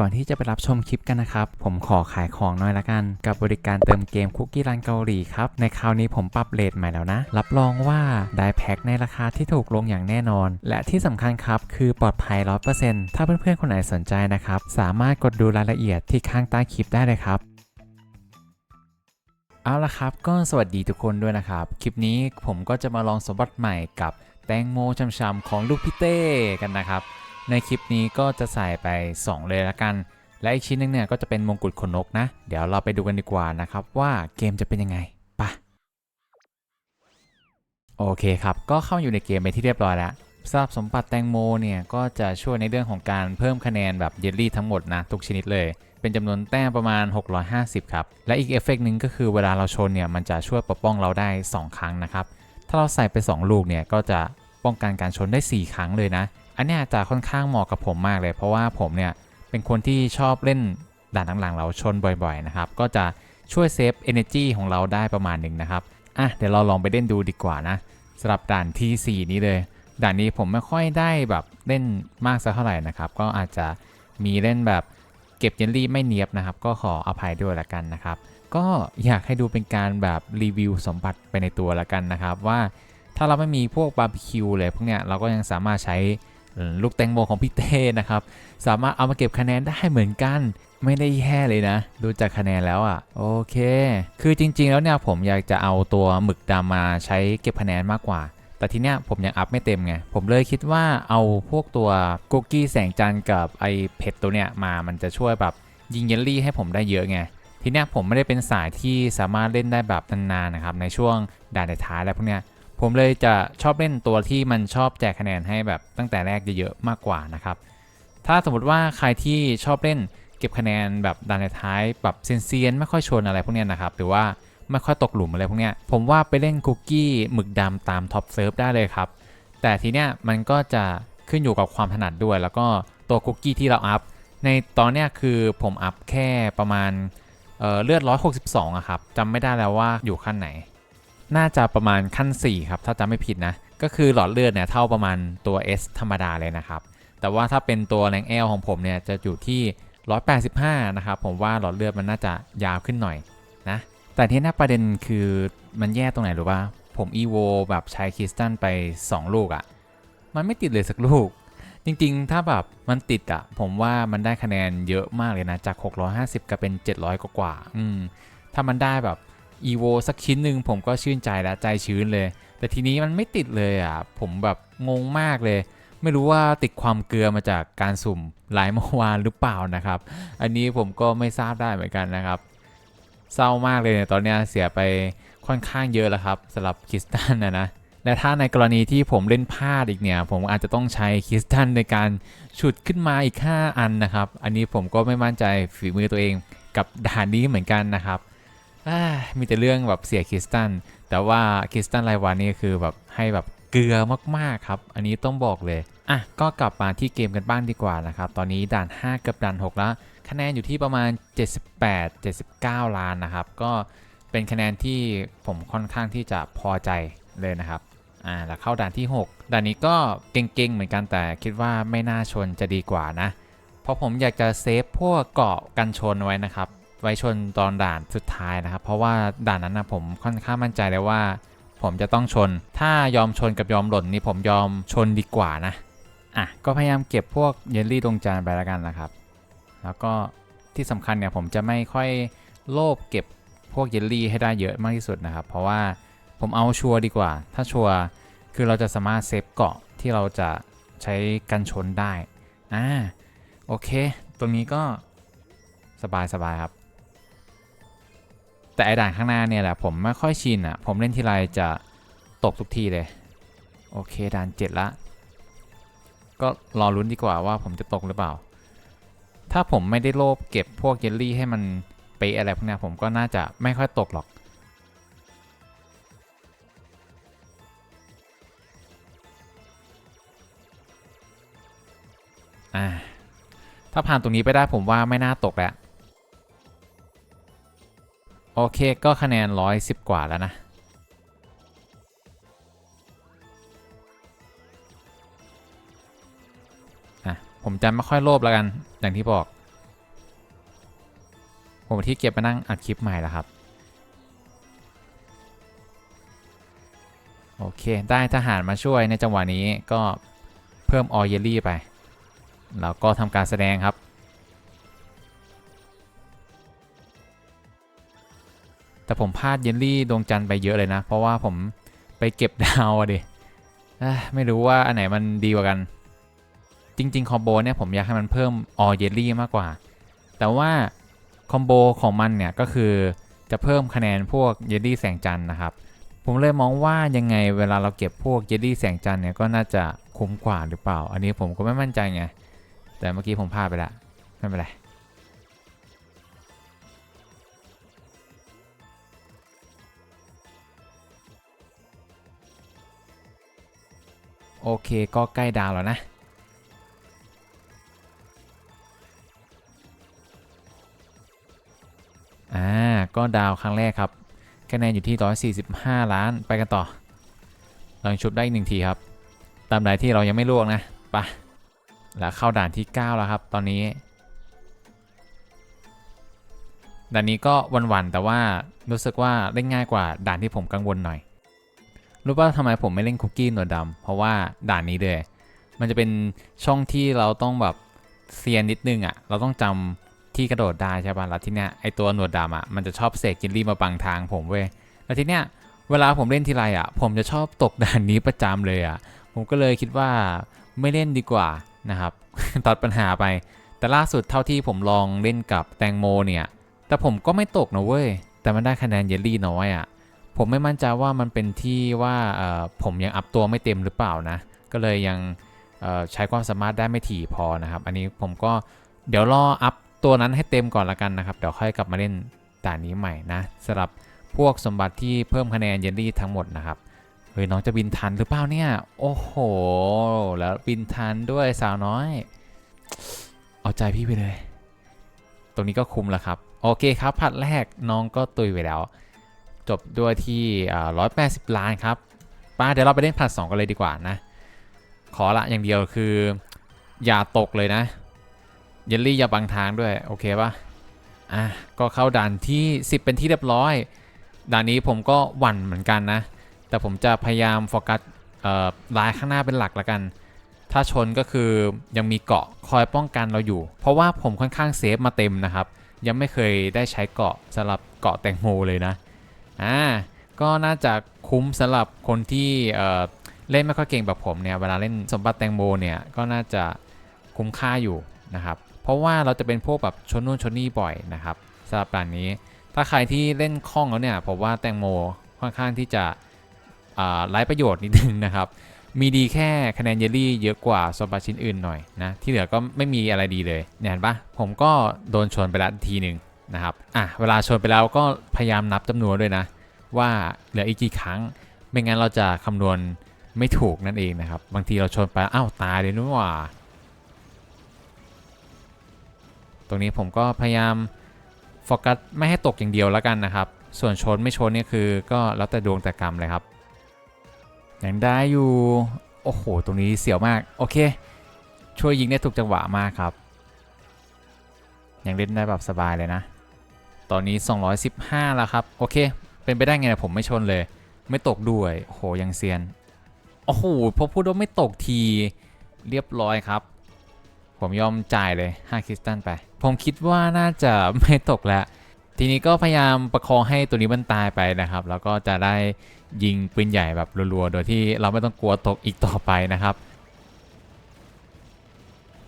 ก่อนที่จะไปรับชมคลิปกันนะครับ ผมขอขายของหน่อยละกัน กับบริการเติมเกมคุกกี้รันเกาหลีครับ ในคราวนี้ผมปรับเลทใหม่แล้วนะ รับรองว่าได้แพ็คในราคาที่ถูกลงอย่างแน่นอน และที่สำคัญครับ คือปลอดภัย 100%ถ้าเพื่อนๆคนไหนสนใจนะครับ สามารถกดดูรายละเอียดที่ข้างใต้คลิปได้เลยครับเอาละครับ ก็สวัสดีทุกคนด้วยนะครับ คลิปนี้ผมก็จะมาลองสมบัติใหม่กับแตงโมช่ำๆของลูกพี่เต้กันนะครับ ในคลิปนี้ก็จะใส่ไป 2 เลยละกัน และอีกชิ้นหนึงเนี่ยก็จะเป็นมงกุฎขนนกนะ เดี๋ยวเราไปดูกันดีกว่านะครับว่าเกมจะเป็นยังไงไปะโอเคครับ ก็เข้าอยู่ในเกมไปที่เรียบร้อยแล้วสำหรับสมบัติแตงโมเนี่ยก็จะช่วยในเรื่องของการเพิ่มคะแนนแบบเยลลี่ทั้งหมดนะทุกชนิดเลย เป็นจำนวนแต้มประมาณ 650 ครับ และอีกเอฟเฟกต์หนึ่งก็คือเวลาเราชนเนี่ยมันจะช่วยปกป้องเราได้ 2 ครั้งนะครับ ถ้าเราใส่ไป 2 ลูกเนี่ยก็จะป้องกันการชนได้ 4 ครั้งเลยนะ อันนี้จะค่อนข้างเหมาะกับผมมากเลย เพราะว่าผมเนี่ยเป็นคนที่ชอบเล่นด่านหลังๆเราชนบ่อยๆนะครับ ก็จะช่วยเซฟ energy ของเราได้ประมาณหนึ่งนะครับ อะเดี๋ยวเราลองไปเล่นดูดีกว่านะสำหรับด่านที่ 4 นี้เลย ด่านนี้ผมไม่ค่อยได้แบบเล่นมากสักเท่าไหร่นะครับ ก็อาจจะมีเล่นแบบเก็บเยลลี่ไม่เนียบนะครับ ก็ขออภัยด้วยละกันนะครับ ก็อยากให้ดูเป็นการแบบรีวิวสมบัติไปในตัวละกันนะครับ ว่าถ้าเราไม่มีพวกบาร์บีคิวเลยพวกเนี้ยเราก็ยังสามารถใช้ ลูกแตงโมของพี่เต้นะครับ สามารถเอามาเก็บคะแนนได้เหมือนกัน ไม่ได้แย่เลยนะ ดูจากคะแนนแล้วอะ โอเค คือจริง ๆ แล้วเนี่ยผมอยากจะเอาตัวหมึกดำมาใช้เก็บคะแนนมากกว่า แต่ทีเนี้ยผมยังอัพไม่เต็มไง ผมเลยคิดว่าเอาพวกตัวคุกกี้แสงจันทร์กับไอเผ็ดตัวเนี้ยมามันจะช่วยแบบยิงเยลลี่ให้ผมได้เยอะไงทีเนี้ยผมไม่ได้เป็นสายที่สามารถเล่นได้แบบนานๆนะครับในช่วงด่านท้ายอะไรพวกเนี้ย ผมเลยจะชอบเล่นตัวที่มันชอบแจกคะแนนให้แบบตั้งแต่แรกเยอะๆมากกว่านะครับ ถ้าสมมติว่าใครที่ชอบเล่นเก็บคะแนนแบบด่านท้ายแบบเซียนๆไม่ค่อยชนอะไรพวกเนี้ยนะครับ หรือว่าไม่ค่อยตกหลุมอะไรพวกเนี้ยผมว่าไปเล่นคุกกี้หมึกดำตามท็อปเซิร์ฟได้เลยครับ แต่ทีเนี้ยมันก็จะขึ้นอยู่กับความถนัดด้วย แล้วก็ตัวคุกกี้ที่เราอัพ ในตอนเนี้ยคือผมอัพแค่ประมาณเเลือด 162อะครับจำไม่ได้แล้วว่าอยู่ขั้นไหน น่าจะประมาณขั้น 4 ครับ ถ้าจำไม่ผิดนะ ก็คือหลอดเลือดเนี่ยเท่าประมาณตัว S ธรรมดาเลยนะครับ แต่ว่าถ้าเป็นตัวแรงเอลของผมเนี่ยจะอยู่ที่ 185 นะครับ ผมว่าหลอดเลือดมันน่าจะยาวขึ้นหน่อยนะ แต่ที่น่าประเด็นคือมันแย่ตรงไหนหรือว่าผมอีโวแบบใช้คริสตัลไป 2 ลูกอะ่ะ มันไม่ติดเลยสักลูก จริงๆ ถ้าแบบมันติดอะ่ะ ผมว่ามันได้คะแนนเยอะมากเลยนะ จาก 650กลายเป็น 700 กว่ากว่าอืมถ้ามันได้แบบ อีโวสักชิ้นหนึ่งผมก็ชื่นใจแล้วใจชื้นเลย แต่ทีนี้มันไม่ติดเลยอะ ผมแบบงงมากเลย ไม่รู้ว่าติดความเกลือมาจากการสุ่มหลายเมื่อวานหรือเปล่านะครับ อันนี้ผมก็ไม่ทราบได้เหมือนกันนะครับ เศร้ามากเลยเนี่ยตอนนี้เสียไปค่อนข้างเยอะแล้วครับสำหรับคริสตันนะนะและถ้าในกรณีที่ผมเล่นพลาดอีกเนี่ย ผมอาจจะต้องใช้คริสตันในการฉุดขึ้นมาอีก 5 อันนะครับ อันนี้ผมก็ไม่มั่นใจฝีมือตัวเองกับด่านนี้เหมือนกันนะครับ มีแต่เรื่องแบบเสียคริสตัน แต่ว่าคริสตันรายวันนี่คือแบบให้แบบเกลือมากๆครับ อันนี้ต้องบอกเลย อะ ก็กลับมาที่เกมกันบ้างดีกว่านะครับ ตอนนี้ด่าน 5 กับด่าน 6 แล้ว คะแนนอยู่ที่ประมาณ 78 79 ล้านนะครับ ก็เป็นคะแนนที่ผมค่อนข้างที่จะพอใจเลยนะครับ อ่า แล้วเข้าด่านที่ 6 ด่านนี้ก็เก่งๆ เหมือนกันแต่คิดว่าไม่น่าชนจะดีกว่านะ เพราะผมอยากจะเซฟพวกเกาะกันชนไว้นะครับ ไว้ชนตอนด่านสุดท้ายนะครับ เพราะว่าด่านนั้นนะผมค่อนข้างมั่นใจเลยว่า ผมจะต้องชน ถ้ายอมชนกับยอมหล่นนี่ผมยอมชนดีกว่านะอะก็พยายามเก็บพวกเยลลี่ตรงจานไปแล้วกันนะครับ แล้วก็ที่สำคัญเนี่ยผมจะไม่ค่อยโลภเก็บพวกเยลลี่ให้ได้เยอะมากที่สุดนะครับ เพราะว่าผมเอาชัวร์ดีกว่า ถ้าชัวร์คือเราจะสามารถเซฟเกาะที่เราจะใช้กันชนได้อ่าโอเค ตรงนี้ก็สบายสบายครับ แต่ไอด่านข้างหน้าเนี่ยแหละผมไม่ค่อยชินอะ ผมเล่นทีไรจะตกทุกทีเลย โอเคด่านเจ็ดละ ก็รอลุ้นดีกว่าว่าผมจะตกหรือเปล่า ถ้าผมไม่ได้โลภเก็บพวกเยลลี่ให้มันเป๊ะอะไรพวกเนี้ยผมก็น่าจะไม่ค่อยตกหรอกอ่าถ้าผ่านตรงนี้ไปได้ผมว่าไม่น่าตกแล้ว โอเคก็คะแนน 110 กว่าแล้วนะ อะ ผมจะไม่ค่อยโลภแล้วกัน อย่างที่บอก ผมที่เก็บมานั่งอัดคลิปใหม่แล้วครับ โอเค ได้ทหารมาช่วยในจังหวะนี้ก็เพิ่มออเยลลี่ไป แล้วก็ทำการแสดงครับ แต่ผมพลาดเยลลี่ดวงจันทร์ไปเยอะเลยนะ เพราะว่าผมไปเก็บดาวอะดิเอ้ยไม่รู้ว่าอันไหนมันดีกว่ากัน จริงๆคอมโบเนี่ยผมอยากให้มันเพิ่มออเยลลี่มากกว่า แต่ว่าคอมโบของมันเนี่ยก็คือจะเพิ่มคะแนนพวกเยลลี่แสงจันทร์นะครับ ผมเลยมองว่ายังไงเวลาเราเก็บพวกเยลลี่แสงจันทร์เนี่ยก็น่าจะคุ้มกว่าหรือเปล่า อันนี้ผมก็ไม่มั่นใจไง แต่เมื่อกี้ผมพลาดไปละไม่เป็นไร โอเคก็ใกล้ดาวแล้วนะ อ่า ก็ดาวครั้งแรกครับ คะแนนอยู่ที่ 145 ล้านไปกันต่อเรายังชุบได้อีกหนึ่งทีครับ ตามใดที่เรายังไม่ลวกนะไปะแล้วเข้าด่านที่ 9 แล้วครับ ตอนนี้ ด่านนี้ก็วันๆแต่ว่ารู้สึกว่าเล่นง่ายกว่าด่านที่ผมกังวลหน่อย รู้ป่ะทำไมผมไม่เล่นคุกกี้หนวดดำเพราะว่าด่านนี้เลย มันจะเป็นช่องที่เราต้องแบบเซียนนิดนึงอะ่ะ เราต้องจำที่กระโดดได้ใช่ป่ะแล้วที่เนี้ยไอตัวหนวดดำอะ่ะมันจะชอบเสกจิลลี่มาบังทางผมเว้ยแล้วทีเนี้ยเวลาผมเล่นทีไรอะ่ะ ผมจะชอบตกด่านนี้ประจำเลยอะ่ะ ผมก็เลยคิดว่าไม่เล่นดีกว่านะครับตัดปัญหาไป แต่ล่าสุดเท่าที่ผมลองเล่นกับแตงโมเนี่ย แต่ผมก็ไม่ตกนะเว้ย แต่มันได้คะแนนเยลลี่น้อยอะ่ะ ผมไม่มั่นใจว่ามันเป็นที่ว่าผมยังอัพตัวไม่เต็มหรือเปล่านะ ก็เลยยังใช้ความสามารถได้ไม่ถี่พอนะครับ อันนี้ผมก็เดี๋ยวรออัพตัวนั้นให้เต็มก่อนละกันนะครับ เดี๋ยวค่อยกลับมาเล่นด่านนี้ใหม่นะสำหรับพวกสมบัติที่เพิ่มคะแนนเยลลี่ทั้งหมดนะครับเฮ้ยน้องจะบินทันหรือเปล่าเนี่ย โอ้โห แล้วบินทันด้วยสาวน้อย เอาใจพี่ไปเลย ตรงนี้ก็คุมแล้วครับ โอเคครับ ผัดแรกน้องก็ตุยไปแล้ว จบด้วยที่ร้อยแปดสิบล้านครับป้าเดี๋ยวเราไปเล่นผัดสองกันเลยดีกว่านะ ขอละอย่างเดียวคือ อย่าตกเลยนะเยลลี่อย่าบังทางด้วย โอเคปะอะก็เข้าด่านที่ 10 เป็นที่เรียบร้อย ด่านนี้ผมก็หวั่นเหมือนกันนะ แต่ผมจะพยายามโฟกัสลายข้างหน้าเป็นหลักละกัน ถ้าชนก็คือยังมีเกาะคอยป้องกันเราอยู่ เพราะว่าผมค่อนข้างเซฟมาเต็มนะครับ ยังไม่เคยได้ใช้เกาะสำหรับเกาะแตงโมเลยนะ อ่าก็น่าจะคุ้มสำหรับคนที่เอ่อเล่นไม่ค่อยเก่งแบบผมเนี่ยเวลาเล่นสมบัติแตงโมเนี่ยก็น่าจะคุ้มค่าอยู่นะครับเพราะว่าเราจะเป็นพวกแบบชนนู่นชนนี่บ่อยนะครับสำหรับด่านนี้ ถ้าใครที่เล่นคล่องแล้วเนี่ยผมว่าแตงโมค่อนข้างที่จะอ่าไร้ประโยชน์นิดนึงนะครับ มีดีแค่คะแนนเยลลี่เยอะกว่าสมบัติชิ้นอื่นหน่อยนะที่เหลือก็ไม่มีอะไรดีเลยเนี่ยเห็นปะผมก็โดนชนไปแล้วทีหนึ่ง นะครับอะเวลาชนไปแล้วก็พยายามนับจำนวนด้วยนะ ว่าเหลืออีกกี่ครั้ง ไม่งั้นเราจะคำนวณไม่ถูกนั่นเองนะครับ บางทีเราชนไปอ้าวตายเลยนู่นว่า ตรงนี้ผมก็พยายามโฟกัสไม่ให้ตกอย่างเดียวแล้วกันนะครับ ส่วนชนไม่ชนเนี่ยคือก็แล้วแต่ดวงแต่กรรมเลยครับยังได้อยู่โอ้โห ตรงนี้เสียวมากโอเค ช่วยยิงได้ถูกจังหวะมากครับยังเล่นได้แบบสบายเลยนะ ตอนนี้ 215 แล้วครับ โอเค เป็นไปได้ไงผมไม่ชนเลย ไม่ตกด้วยโอ้โหยังเซียน โอ้โหพอพูดว่าไม่ตกทีเรียบร้อยครับ ผมยอมจ่ายเลย 5 คริสตัลไป ผมคิดว่าน่าจะไม่ตกแล้ว ทีนี้ก็พยายามประคองให้ตัวนี้มันตายไปนะครับ แล้วก็จะได้ยิงปืนใหญ่แบบรัวๆ โดยที่เราไม่ต้องกลัวตกอีกต่อไปนะครับ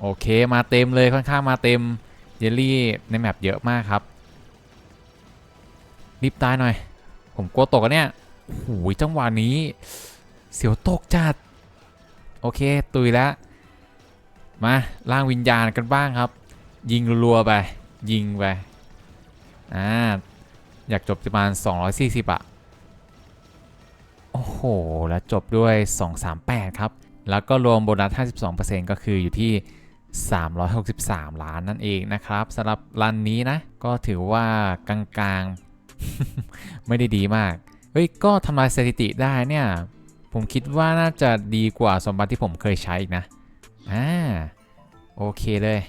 โอเคมาเต็มเลยค่อนข้างมาเต็มเยลลี่ในแมปเยอะมากครับ รีบตายหน่อย ผมกลัวตกอะเนี่ยโอ้โหจังหวะนี้ เสียวตกจัด โอเค ตุยแล้ว มาล่างวิญญาณกันบ้างครับ ยิงรัวไป ยิงไปอ่าอยากจบประมาณ 240อะโอ้โห แล้วจบด้วย 238 ครับ แล้วก็รวมโบนัส 52%ก็คืออยู่ที่ 363 ล้านนั่นเองนะครับสำหรับรันนี้นะ ก็ถือว่ากลางๆ ไม่ได้ดีมาก เฮ้ย ก็ทำลายสถิติได้เนี่ย ผมคิดว่าน่าจะดีกว่าสมบัติที่ผมเคยใช้อีกนะ อ่า โอเคเลย